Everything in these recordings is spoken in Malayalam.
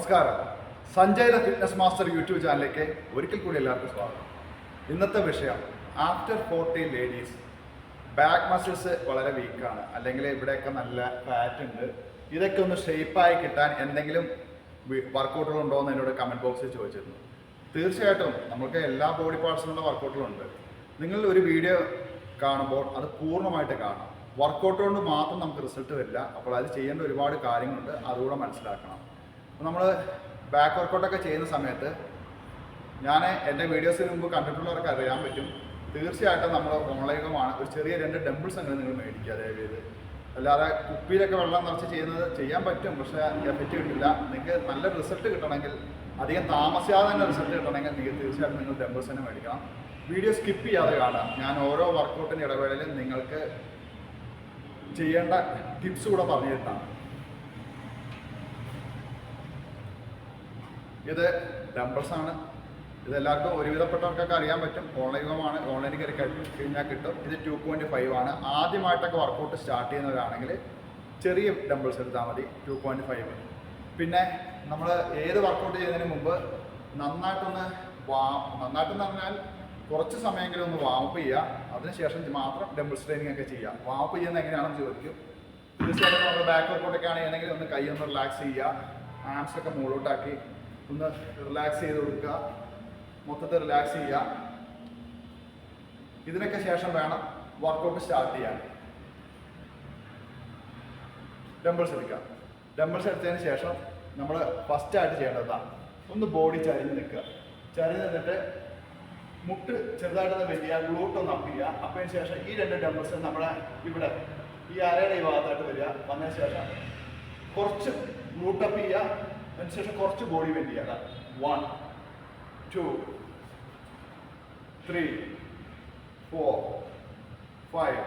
നമസ്കാരം. Sanjay the fitness master YouTube ചാനലിലേക്ക് ഒരിക്കൽ കൂടി എല്ലാവർക്കും സ്വാഗതം. ഇന്നത്തെ വിഷയം after forty ladies back muscles വളരെ വീക്കാണ് അല്ലെങ്കിൽ ഇവിടെയൊക്കെ നല്ല ഫാറ്റ് ഉണ്ട്. ഇതൊക്കെ ഒന്ന് ഷേപ്പായി കിട്ടാൻ എന്തെങ്കിലും വർക്കൗട്ടുകൾ ഉണ്ടോ എന്ന് എന്നോട് കമന്റ് ബോക്സിൽ ചോദിച്ചിരുന്നു. തീർച്ചയായിട്ടും നമുക്ക് എല്ലാ ബോഡി പാർട്സിനുള്ള വർക്കൗട്ടുകളുണ്ട് നിങ്ങൾ ഒരു വീഡിയോ കാണുമ്പോൾ അത് പൂർണമായിട്ട് കാണാം. വർക്കൗട്ട് കൊണ്ട് മാത്രം നമുക്ക് റിസൾട്ട് വരില്ല. അപ്പോൾ അത് ചെയ്യേണ്ട ഒരുപാട് കാര്യങ്ങളുണ്ട്. അതുകൂടെ മനസ്സിലാക്കണം. നമ്മൾ ബാക്ക് വർക്കൗട്ടൊക്കെ ചെയ്യുന്ന സമയത്ത് ഞാൻ എന്റെ വീഡിയോസിന് മുമ്പ് കണ്ടിട്ടുള്ളവർക്ക് അറിയാൻ പറ്റും. തീർച്ചയായിട്ടും നമ്മൾ ഓൺലൈനുമാണ് ഒരു ചെറിയ രണ്ട് ഡംബിൾസ് അങ്ങനെ നിങ്ങൾ മേടിക്കുക ദയവേത് അല്ലാതെ കുപ്പിയിലൊക്കെ വെള്ളം നിറച്ച് ചെയ്യുന്നത് ചെയ്യാൻ പറ്റും പക്ഷേ എഫക്റ്റ് കിട്ടില്ല. നിങ്ങൾക്ക് നല്ല റിസൾട്ട് കിട്ടണമെങ്കിൽ അധികം താമസിയാതെ തന്നെ റിസൾട്ട് കിട്ടണമെങ്കിൽ നിങ്ങൾ തീർച്ചയായിട്ടും നിങ്ങൾ ഡംബിൾസ് തന്നെ മേടിക്കണം. വീഡിയോ സ്കിപ്പ് ചെയ്യാതെ കാണാം ഞാൻ ഓരോ വർക്കൗട്ടിന്റെ ഇടവേളയിലും നിങ്ങൾക്ക് ചെയ്യേണ്ട ടിപ്സ് കൂടെ പറഞ്ഞു തരുന്നതാണ്. ഇത് ആണ്. ഇത് എല്ലാവർക്കും ഒരുവിധപ്പെട്ടവർക്കൊക്കെ അറിയാൻ പറ്റും. ഓൺലൈൻ യുഗമാണ്. ഓൺലൈനിൽ കയറി കഴി- കഴിഞ്ഞാൽ കിട്ടും. ഇത് ടു പോയിന്റ് ഫൈവ് ആണ്. ആദ്യമായിട്ടൊക്കെ വർക്കൗട്ട് സ്റ്റാർട്ട് ചെയ്യുന്നവരാണെങ്കിൽ ചെറിയ ഡംബിൾസ് എടുത്താൽ മതി. ടു പോയിന്റ് ഫൈവ് പിന്നെ നമ്മൾ ഏത് വർക്കൗട്ട് ചെയ്യുന്നതിന് മുമ്പ് നന്നായിട്ടൊന്ന് വാ നന്നായിട്ടെന്ന് പറഞ്ഞാൽ കുറച്ച് സമയമെങ്കിലും ഒന്ന് വാമപ്പ് ചെയ്യുക. അതിനുശേഷം മാത്രം ഡംബിൾസ് ട്രെയിനിങ് ഒക്കെ ചെയ്യുക. വാമപ്പ് ചെയ്യുന്നത് എങ്ങനെയാണെന്ന് ചോദിക്കും. തീർച്ചയായിട്ടും നമ്മൾ ബാക്ക് വർക്കൗട്ടൊക്കെ ആണെങ്കിൽ ഒന്ന് കൈ ഒന്ന് റിലാക്സ് ചെയ്യുക. ആംസ് ഒക്കെ മുകളിലോട്ടാക്കി ഒന്ന് റിലാക്സ് ചെയ്ത് കൊടുക്കുക മൊത്തത്തിൽ റിലാക്സ് ചെയ്യുക. ഇതിനൊക്കെ ശേഷം വേണം വർക്കൗട്ട് സ്റ്റാർട്ട് ചെയ്യാൻ. ഡംബിൾസ് എടുക്കുക ഡംബിൾസ് എടുത്തതിന് ശേഷം നമ്മൾ ഫസ്റ്റ് ആയിട്ട് ചെയ്യേണ്ടതാണ് ഒന്ന് ബോഡി ചരിഞ്ഞ് നിൽക്കുക ചരിഞ്ഞ് നിന്നിട്ട് മുട്ട് ചെറുതായിട്ടൊന്ന് വലിയ ഗ്ലൂട്ട് ഒന്ന് അപ്പ് ചെയ്യുക. അപ്പതിന് ശേഷം ഈ രണ്ട് ഡംബിൾസ് നമ്മുടെ ഇവിടെ ഈ അരയുടെ ഈ ഭാഗത്തായിട്ട് വരിക. വന്നതിന് ശേഷം കുറച്ച് ഗ്ലൂട്ട് അപ്പ് ചെയ്യുക. അതിന് ശേഷം കുറച്ച് ബോഡി വെയിറ്റ് ചെയ്യുക one two three four five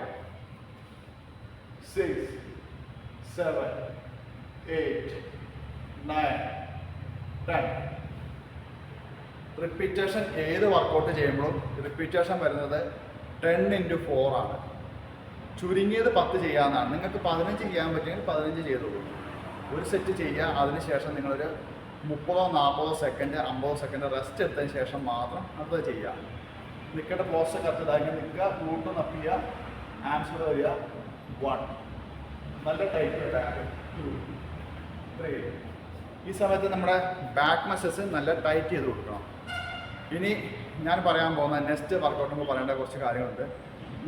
six seven eight nine ten repetition ഏത് വർക്കൗട്ട് ചെയ്യുമ്പോഴും റിപ്പീറ്റേഷൻ വരുന്നത് ടെൻ ഇന്റു ഫോർ ആണ്. ചുരുങ്ങിയത് പത്ത് ചെയ്യാവുന്നതാണ്. നിങ്ങൾക്ക് പതിനഞ്ച് ചെയ്യാൻ പറ്റുമെങ്കിൽ പതിനഞ്ച് ചെയ്തോളൂ. ഒരു സെറ്റ് ചെയ്യുക അതിനുശേഷം നിങ്ങളൊരു മുപ്പതോ നാൽപ്പതോ സെക്കൻഡ് അമ്പതോ സെക്കൻഡ് റെസ്റ്റ് എടുത്തതിന് ശേഷം മാത്രം അത് ചെയ്യുക നിൽക്കേണ്ട പോസ്റ്റ് കറക്റ്റ് ഇതാക്കി. നിൽക്കുക കൂട്ട് നപ്പിക്കുക ആൻസർ വരിക. വൺ നല്ല ടൈറ്റ് ടു ത്രീ ഈ സമയത്ത് നമ്മുടെ ബാക്ക് മസിൽസ് നല്ല ടൈറ്റ് ചെയ്ത് കൊടുക്കണം. ഇനി ഞാൻ പറയാൻ പോകുന്ന നെക്സ്റ്റ് വർക്കൗട്ട് പറയേണ്ട കുറച്ച് കാര്യങ്ങളുണ്ട്.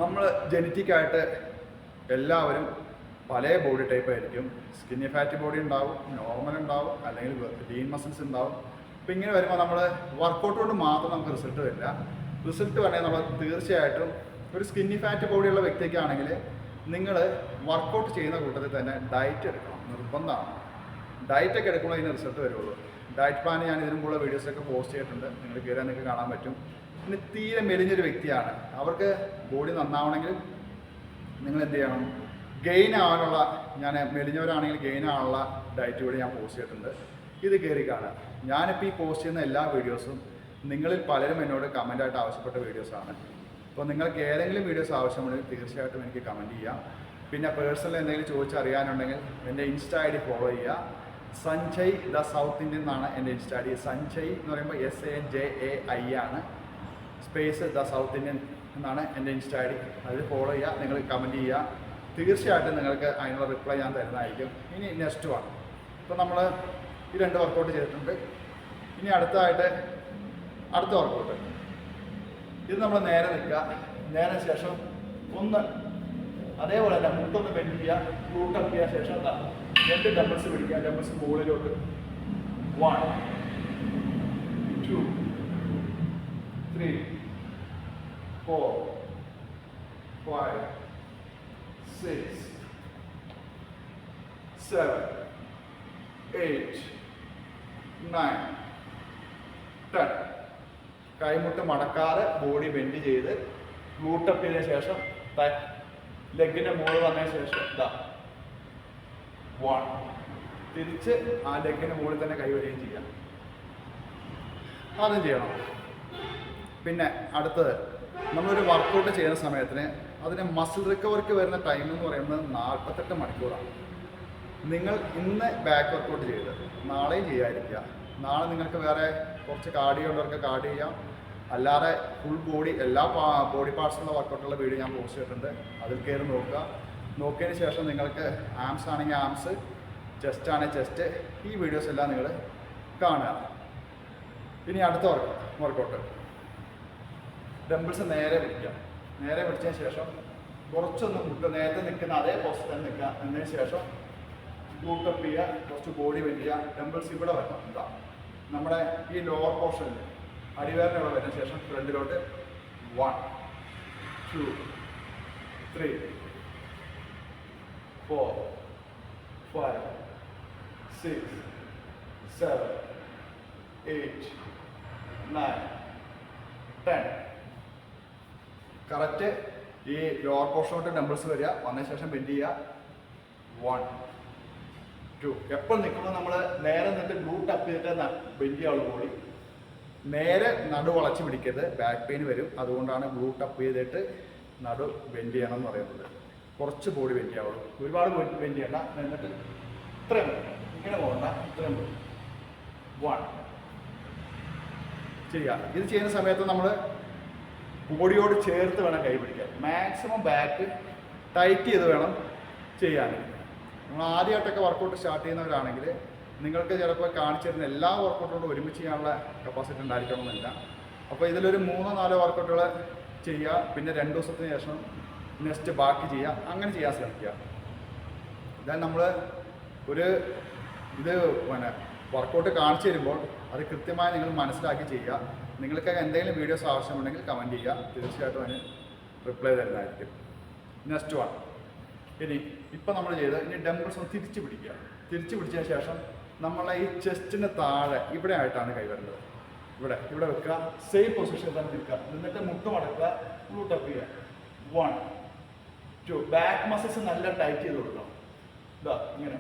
നമ്മൾ ജനറ്റിക്കായിട്ട് എല്ലാവരും പല ബോഡി ടൈപ്പ് ആയിരിക്കും. സ്കിന്നി ഫാറ്റ് ബോഡി ഉണ്ടാവും നോർമൽ ഉണ്ടാവും അല്ലെങ്കിൽ ലീൻ മസിൽസ് ഉണ്ടാവും. അപ്പം ഇങ്ങനെ വരുമ്പോൾ നമ്മൾ വർക്കൗട്ട് കൊണ്ട് മാത്രം നമുക്ക് റിസൾട്ട് വരില്ല. റിസൾട്ട് വേണമെങ്കിൽ നമ്മൾ തീർച്ചയായിട്ടും ഒരു സ്കിന്നി ഫാറ്റ് ബോഡിയുള്ള വ്യക്തിക്കാണെങ്കിൽ നിങ്ങൾ വർക്കൗട്ട് ചെയ്യുന്ന കൂട്ടത്തിൽ തന്നെ ഡയറ്റ് എടുക്കണം. നിർബന്ധമാണ്. ഡയറ്റ് ഒക്കെ എടുക്കുമ്പോൾ അതിന് റിസൾട്ട് വരുള്ളൂ. ഡയറ്റ് പ്ലാൻ ഞാൻ ഇതിനും കൂടെ വീഡിയോസൊക്കെ പോസ്റ്റ് ചെയ്തിട്ടുണ്ട്. നിങ്ങൾ കയറാൻ നിങ്ങൾക്ക് കാണാൻ പറ്റും. പിന്നെ തീരെ മെലിഞ്ഞൊരു വ്യക്തിയാണ്. അവർക്ക് ബോഡി നന്നാവണമെങ്കിൽ നിങ്ങൾ എന്ത് ചെയ്യണം? ഗെയിൻ ആവാനുള്ള ഞാൻ മെലിഞ്ഞവരാണെങ്കിൽ ഗെയിൻ ആവാനുള്ള ഡയറ്റ് കൂടി ഞാൻ പോസ്റ്റ് ചെയ്തിട്ടുണ്ട്. ഇത് കയറി കാണുക. ഞാനിപ്പോൾ ഈ പോസ്റ്റ് ചെയ്യുന്ന എല്ലാ വീഡിയോസും നിങ്ങളിൽ പലരും എന്നോട് കമന്റായിട്ട് ആവശ്യപ്പെട്ട വീഡിയോസാണ് അപ്പോൾ നിങ്ങൾക്ക് ഏതെങ്കിലും വീഡിയോസ് ആവശ്യമുണ്ടെങ്കിൽ തീർച്ചയായിട്ടും എനിക്ക് കമന്റ് ചെയ്യാം. പിന്നെ പേഴ്സണൽ എന്തെങ്കിലും ചോദിച്ചറിയാനുണ്ടെങ്കിൽ എന്റെ ഇൻസ്റ്റാ ഐ ഡി ഫോളോ ചെയ്യുക. സഞ്ജയ് ദ സൗത്ത് ഇന്ത്യൻ എന്നാണ് എന്റെ ഇൻസ്റ്റാ ഐ ഡി. സഞ്ജയ് എന്ന് പറയുമ്പോൾ S A N J A I ആണ്. സ്പേസ് ദ സൗത്ത് ഇന്ത്യൻ എന്നാണ് എന്റെ ഇൻസ്റ്റാ ഐ ഡി. അതിൽ ഫോളോ ചെയ്യുക. നിങ്ങൾ കമന്റ് ചെയ്യുക. തീർച്ചയായിട്ടും നിങ്ങൾക്ക് അതിനുള്ള റിപ്ലൈ ഞാൻ തരുന്നതായിരിക്കും. ഇനി നെക്സ്റ്റ് വൺ ഇപ്പോൾ നമ്മൾ ഈ രണ്ട് വർക്കൗട്ട് ചെയ്തിട്ടുണ്ട്. ഇനി അടുത്തതായിട്ട് അടുത്ത വർക്കൗട്ട് ഇത് നമ്മൾ നേരെ നിൽക്കുക. നേരെ ശേഷം ഒന്ന് അതേപോലെ തന്നെ മുട്ടൊന്ന് ബെൻഡ് ചെയ്യുക. റൂട്ടപ്പ് ചെയ്യാൻ ശേഷം എന്താ? രണ്ട് ഡബിൾസ് പിടിക്കുക. ഡബിൾസ് മുകളിലോട്ട്. One two three four five six seven, eight, nine, ten. കൈമുട്ട് മടക്കാതെ ബോഡി ബെൻഡ് ചെയ്ത് ഗ്ലൂട്ടപ്പിന് ശേഷം ലെഗിന്റെ മുകളിൽ വന്നതിന് ശേഷം ഇതാ വൺ തിരിച്ച് ആ ലെഗിന് മുകളിൽ തന്നെ കൈവരുകയും ചെയ്യാം. അതും ചെയ്യണം. പിന്നെ അടുത്തത് നമ്മളൊരു വർക്കൗട്ട് ചെയ്യുന്ന സമയത്തിന് അതിന് മസിൽ റിക്കവർക്ക് വരുന്ന ടൈം എന്ന് പറയുന്നത് നാൽപ്പത്തെട്ട് മണിക്കൂറാണ്. നിങ്ങൾ ഇന്ന് ബാക്ക് വർക്കൗട്ട് ചെയ്ത് നാളെയും ചെയ്യാതിരിക്കുക. നാളെ നിങ്ങൾക്ക് വേറെ കുറച്ച് കാർഡിയോ ഉള്ളവർക്ക് കാർഡ് ചെയ്യാം. അല്ലാതെ ഫുൾ ബോഡി എല്ലാ ബോഡി പാർട്സിലുള്ള വർക്കൗട്ടുള്ള വീഡിയോ ഞാൻ പോസ്റ്റ് ചെയ്തിട്ടുണ്ട്. അതിൽ കയറി നോക്കുക. നോക്കിയതിന് ശേഷം നിങ്ങൾക്ക് ആംസ് ആണെങ്കിൽ ആംസ് ചെസ്റ്റ് ആണെങ്കിൽ ചെസ്റ്റ് ഈ വീഡിയോസ് എല്ലാം നിങ്ങൾ കാണുക. ഇനി അടുത്ത വർക്ക് വർക്കൗട്ട് ഡംബിൾസ് നേരെ പിടിക്കുക. നേരെ പിടിച്ചതിന് ശേഷം കുറച്ചൊന്ന് മുട്ട നേരത്തെ നിൽക്കുന്ന അതേ പോസ്റ്റ് തന്നെ നിൽക്കുക. എന്നതിന് ശേഷം ബൂട്ടപ്പ് ചെയ്യുക. കുറച്ച് ബോഡി വലിയ ഡംബിൾസ് ഇവിടെ വരണം. എന്താ നമ്മുടെ ഈ ലോവർ പോർഷനിൽ അടിവേറിന് ഇവിടെ വരുന്ന ശേഷം ഫ്രണ്ടിലോട്ട് one two three four five six seven eight nine ten correct ഈ ലോവർ പോർഷനോട്ട് നമ്പേഴ്സ് വരിക. വന്നതിന് ശേഷം ബെൻഡ് ചെയ്യുക. വൺ ടു എപ്പോൾ നിൽക്കുമ്പോൾ നമ്മൾ നേരെ നിന്നിട്ട് ഗ്ലൂട്ട് അപ്പ് ചെയ്തിട്ട് ബെൻഡ് ചെയ്യാവുള്ള ബോഡി നേരെ നടു വളച്ച് പിടിക്കരുത്. ബാക്ക് പെയിൻ വരും. അതുകൊണ്ടാണ് ഗ്ലൂട്ട് അപ്പ് ചെയ്തിട്ട് നടു ബെൻഡ് ചെയ്യണം എന്ന് പറയുന്നത്. കുറച്ച് ബോഡി ബെൻഡ് ചെയ്യാവുള്ളൂ. ഒരുപാട് ബെൻഡ് ചെയ്യണ്ട. എന്നിട്ട് ഇത്രയും. ഇങ്ങനെ പോകണ്ട. ഇത്രയും. വൺ ചെയ്യുക. ഇത് ചെയ്യുന്ന സമയത്ത് നമ്മൾ ബോഡിയോട് ചേർത്ത് വേണം കൈ പിടിക്കാൻ. മാക്സിമം ബാക്ക് ടൈറ്റ് ചെയ്ത് വേണം ചെയ്യാൻ. നമ്മൾ ആദ്യമായിട്ടൊക്കെ വർക്കൗട്ട് സ്റ്റാർട്ട് ചെയ്യുന്നവരാണെങ്കിൽ നിങ്ങൾക്ക് ചിലപ്പോൾ കാണിച്ചു തരുന്ന എല്ലാ വർക്കൗട്ടുകളും ഒരുമിച്ച് ചെയ്യാനുള്ള കപ്പാസിറ്റി ഉണ്ടായിരിക്കണമെന്നില്ല. അപ്പോൾ ഇതിലൊരു മൂന്നോ നാലോ വർക്കൗട്ടുകൾ ചെയ്യുക പിന്നെ രണ്ട് ദിവസത്തിന് ശേഷം നെക്സ്റ്റ് ബാക്കി ചെയ്യുക അങ്ങനെ ചെയ്യാൻ ശ്രമിക്കുക. ഇതാ നമ്മൾ ഒരു ഇത് പിന്നെ വർക്കൗട്ട് കാണിച്ചു തരുമ്പോൾ അത് കൃത്യമായി നിങ്ങൾ മനസ്സിലാക്കി ചെയ്യുക. നിങ്ങൾക്ക് എന്തെങ്കിലും വീഡിയോസ് ആവശ്യമുണ്ടെങ്കിൽ കമന്റ് ചെയ്യുക. തീർച്ചയായിട്ടും അതിന് റിപ്ലൈ തരുന്നതായിരിക്കും. നെക്സ്റ്റ് വൺ ഇനി ഇപ്പം നമ്മൾ ചെയ്ത് ഇനി ഡംബിൾസ് ഒന്ന് തിരിച്ചു പിടിക്കുക. തിരിച്ചു പിടിച്ചതിന് ശേഷം നമ്മളെ ഈ ചെസ്റ്റിന് താഴെ ഇവിടെ ആയിട്ടാണ് കൈ വരുന്നത് ഇവിടെ ഇവിടെ വെക്കുക. സെയിം പൊസിഷനിൽ തന്നെ നിൽക്കുക എന്നിട്ട് മുട്ട് മടക്കുക. ഗ്ലൂട്ടപ്പ് ചെയ്യുക. വൺ ടു ബാക്ക് മസിൽസ് നല്ല ടൈറ്റ് ചെയ്ത് കൊടുക്കണം. ഇതാ ഇങ്ങനെ.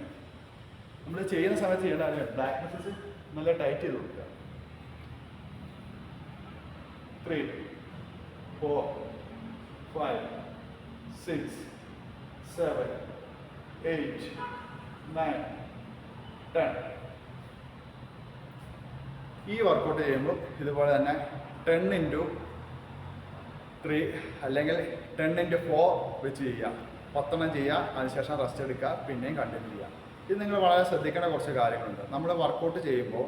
നമ്മൾ ചെയ്യുന്ന സമയത്ത് ചെയ്യേണ്ട ബാക്ക് മസിൽസ് നല്ല ടൈറ്റ് ചെയ്ത് കൊടുക്കുക. Three four five six seven eight nine ten ഈ വർക്കൗട്ട് ചെയ്യുമ്പോൾ ഇതുപോലെ തന്നെ ടെൻ ഇന്റു ത്രീ അല്ലെങ്കിൽ ടെൻ ഇന്റു ഫോർ വെച്ച് ചെയ്യുക. പത്തെണ്ണം ചെയ്യുക അതിനുശേഷം റെസ്റ്റ് എടുക്കുക പിന്നെയും കണ്ടിന്യൂ ചെയ്യുക. ഇത് നിങ്ങൾ വളരെ ശ്രദ്ധിക്കേണ്ട കുറച്ച് കാര്യങ്ങളുണ്ട്. നമ്മൾ വർക്കൗട്ട് ചെയ്യുമ്പോൾ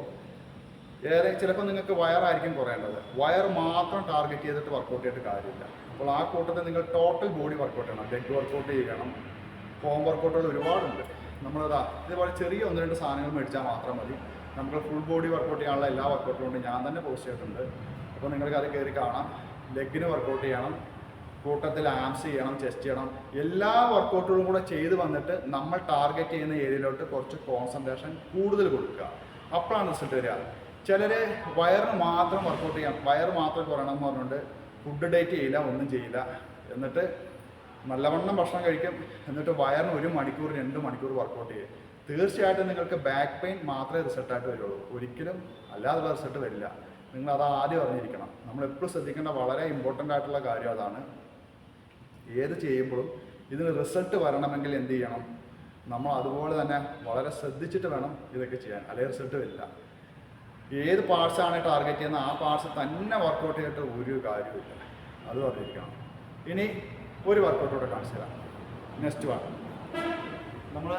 ഏറെ ചിലപ്പോൾ നിങ്ങൾക്ക് വയറായിരിക്കും കുറയേണ്ടത്. വയർ മാത്രം ടാർഗറ്റ് ചെയ്തിട്ട് വർക്കൗട്ട് ചെയ്തിട്ട് കാര്യമില്ല. അപ്പോൾ ആ കൂട്ടത്തിൽ നിങ്ങൾ ടോട്ടൽ ബോഡി വർക്കൗട്ട് ചെയ്യണം. ലെഗ് വർക്കൗട്ട് ചെയ്യണം. ഹോം വർക്കൗട്ടുകൾ ഒരുപാടുണ്ട്. നമ്മളതാ ഇതുപോലെ ചെറിയ ഒന്ന് രണ്ട് സാധനങ്ങൾ മേടിച്ചാൽ മാത്രം മതി. നമുക്ക് ഫുൾ ബോഡി വർക്കൗട്ട് ചെയ്യാനുള്ള എല്ലാ വർക്കൗട്ടും ഉണ്ട്. ഞാൻ തന്നെ പോസ്റ്റ് ചെയ്തിട്ടുണ്ട്. അപ്പോൾ നിങ്ങൾക്ക് അത് കയറി കാണാം. ലെഗിന് വർക്കൗട്ട് ചെയ്യണം. കൂട്ടത്തിൽ ആംസ് ചെയ്യണം ചെസ്റ്റ് ചെയ്യണം. എല്ലാ വർക്കൗട്ടുകളും കൂടെ ചെയ്ത് വന്നിട്ട് നമ്മൾ ടാർഗറ്റ് ചെയ്യുന്ന ഏരിയയിലോട്ട് കുറച്ച് കോൺസെൻട്രേഷൻ കൂടുതൽ കൊടുക്കുക. അപ്പോഴാണ് റിസൾട്ട് വരിക. ചിലർ വയറിന് മാത്രം വർക്കൗട്ട് ചെയ്യാം. വയർ മാത്രം കുറയണം എന്ന് പറഞ്ഞുകൊണ്ട് ഫുഡ് ഡേറ്റ് ചെയ്യില്ല ഒന്നും ചെയ്യില്ല. എന്നിട്ട് നല്ലവണ്ണം ഭക്ഷണം കഴിക്കും. എന്നിട്ട് വയറിന് ഒരു മണിക്കൂർ രണ്ട് മണിക്കൂർ വർക്കൗട്ട് ചെയ്യും. തീർച്ചയായിട്ടും നിങ്ങൾക്ക് ബാക്ക് പെയിൻ മാത്രമേ റിസൾട്ടായിട്ട് വരുള്ളൂ. ഒരിക്കലും അല്ലാതുള്ള റിസൾട്ട് വരില്ല. നിങ്ങൾ അത് ആദ്യം അറിഞ്ഞിരിക്കണം. നമ്മൾ എപ്പോഴും ശ്രദ്ധിക്കേണ്ട വളരെ ഇമ്പോർട്ടന്റ് ആയിട്ടുള്ള കാര്യം അതാണ്. ഏത് ചെയ്യുമ്പോഴും ഇതിന് റിസൾട്ട് വരണമെങ്കിൽ എന്ത് ചെയ്യണം? നമ്മൾ അതുപോലെ തന്നെ വളരെ ശ്രദ്ധിച്ചിട്ട് വേണം ഇതൊക്കെ ചെയ്യാൻ. അല്ലെങ്കിൽ റിസൾട്ട് വരില്ല. ഏത് പാർട്സാണ് ടാർഗറ്റ് ചെയ്യുന്നത് ആ പാർട്സ് തന്നെ വർക്കൗട്ട് ചെയ്തിട്ട് ഒരു കാര്യമില്ല അത് പറഞ്ഞിരിക്കണം ഇനി ഒരു വർക്കൗട്ട് കൂടെ കാണിച്ചു തരാം. നെക്സ്റ്റ് വൺ നമ്മൾ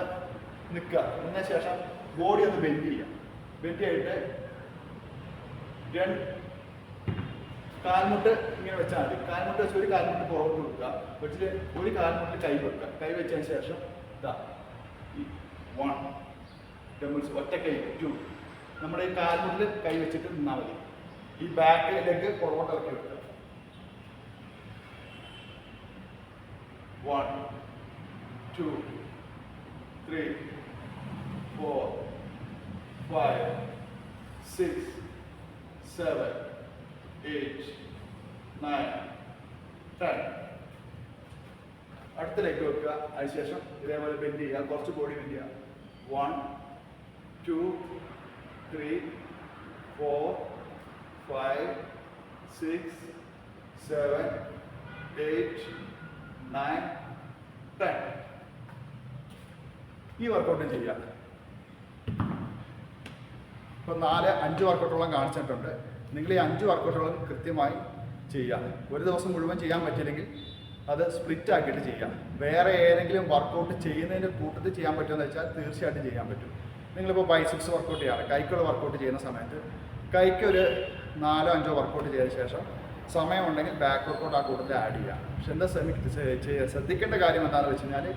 നിൽക്കുക. അതിന് ശേഷം ബോഡി ഒന്ന് ബെൻഡ് ചെയ്യാം ബെൻഡ് ചെയ്തിട്ട് രണ്ട് കാൽമുട്ട് ഇങ്ങനെ വെച്ചാൽ മതി. കാൽമുട്ട് വെച്ച് ഒരു കാൽമുട്ട് പുറത്ത് കൊടുക്കുക. വെച്ചിട്ട് ഒരു കാൽമുട്ടിൽ കൈ വെക്കുക. കൈ വെച്ചതിന് ശേഷം ഇതാ വൺ ഒറ്റ കൈ ടു നമ്മുടെ ഈ കാൽമുട്ടിൽ കൈ വെച്ചിട്ട് നിന്നാൽ മതി. ഈ ബാക്കിലേക്ക് പുറകോട്ട് ഇറക്കി വെക്കുക. One two three four five six seven eight nine ten അടുത്ത ലെഗ് വെക്കുക. അതിനുശേഷം ഇതേപോലെ ബെൻഡ് ചെയ്യുക. കുറച്ച് ബോഡി ബെൻഡ് ചെയ്യുക. One two three four five six seven eight nine ten ഈ വർക്കൗട്ടും ചെയ്യാം. ഇപ്പം നാല് അഞ്ച് വർക്കൗട്ടോളം കാണിച്ചിട്ടുണ്ട്. നിങ്ങൾ ഈ അഞ്ച് വർക്കൗട്ടുകളും കൃത്യമായി ചെയ്യാം ഒരു ദിവസം മുഴുവൻ ചെയ്യാൻ പറ്റില്ലെങ്കിൽ അത് സ്പ്ലിറ്റ് ആക്കിയിട്ട് ചെയ്യാം വേറെ ഏതെങ്കിലും വർക്കൗട്ട് ചെയ്യുന്നതിന്റെ കൂട്ടത്തിൽ ചെയ്യാൻ പറ്റുമെന്ന് വെച്ചാൽ തീർച്ചയായിട്ടും ചെയ്യാൻ പറ്റും. നിങ്ങളിപ്പോൾ ബൈസിക്സ് വർക്കൗട്ട് ചെയ്യാറ്. കൈക്കുള്ള വർക്കൗട്ട് ചെയ്യുന്ന സമയത്ത് കൈക്ക് ഒരു നാലോ അഞ്ചോ വർക്കൗട്ട് ചെയ്ത ശേഷം സമയമുണ്ടെങ്കിൽ ബാക്ക് വർക്കൗട്ട് ആ കൂട്ടത്തിൽ ആഡ് ചെയ്യാം. പക്ഷെ എന്താ ശ്രദ്ധിക്കേണ്ട കാര്യം എന്താണെന്ന് വെച്ച് കഴിഞ്ഞാൽ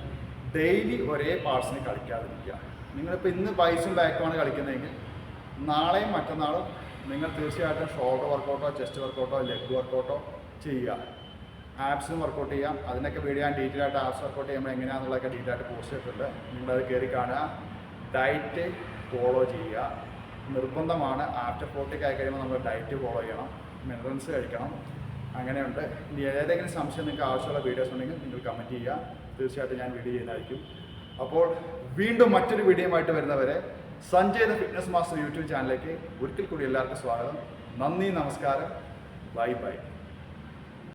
ഡെയിലി ഒരേ പാർട്സിന് കളിക്കാതിരിക്കുക. നിങ്ങളിപ്പോൾ ഇന്ന് ബൈസും ബാക്കുമാണ് കളിക്കുന്നതെങ്കിൽ നാളെയും മറ്റന്നാളും നിങ്ങൾ തീർച്ചയായിട്ടും ഷോൾഡർ വർക്കൗട്ടോ ചെസ്റ്റ് വർക്കൗട്ടോ ലെഗ് വർക്കൗട്ടോ ചെയ്യുക. ആപ്സിനും വർക്കൗട്ട് ചെയ്യാം. അതിനൊക്കെ വീഡിയോ ഞാൻ ഡീറ്റെയിൽ ആയിട്ട് ആപ്സ് വർക്കൗട്ട് ചെയ്യുമ്പോൾ എങ്ങനെയാണെന്നുള്ളതൊക്കെ ഡീറ്റെയിൽ ആയിട്ട് പോസ്റ്റ് ചെയ്തിട്ടുണ്ട്. നിങ്ങളത് കയറി കാണുക. ഡയറ്റ് ഫോളോ ചെയ്യുക. നിർബന്ധമാണ് ആഫ്റ്റർ ഫോർട്ടിക്ക് ആയി കഴിയുമ്പോൾ നമ്മൾ ഡയറ്റ് ഫോളോ ചെയ്യണം. മിനറൽസ് കഴിക്കണം. അങ്ങനെയുണ്ട്. ഇനി ഏതെങ്കിലും സംശയം നിങ്ങൾക്ക് ആവശ്യമുള്ള വീഡിയോസ് ഉണ്ടെങ്കിൽ നിങ്ങൾ കമന്റ് ചെയ്യുക. തീർച്ചയായിട്ടും ഞാൻ വീഡിയോ ചെയ്യുന്നതായിരിക്കും. അപ്പോൾ വീണ്ടും മറ്റൊരു വീഡിയോയുമായിട്ട് വരുന്നവരെ Sanjay the fitness master YouTube ചാനലിലേക്ക് ഒരിക്കൽ കൂടി എല്ലാവർക്കും സ്വാഗതം. നന്ദി നമസ്കാരം. Bye bye.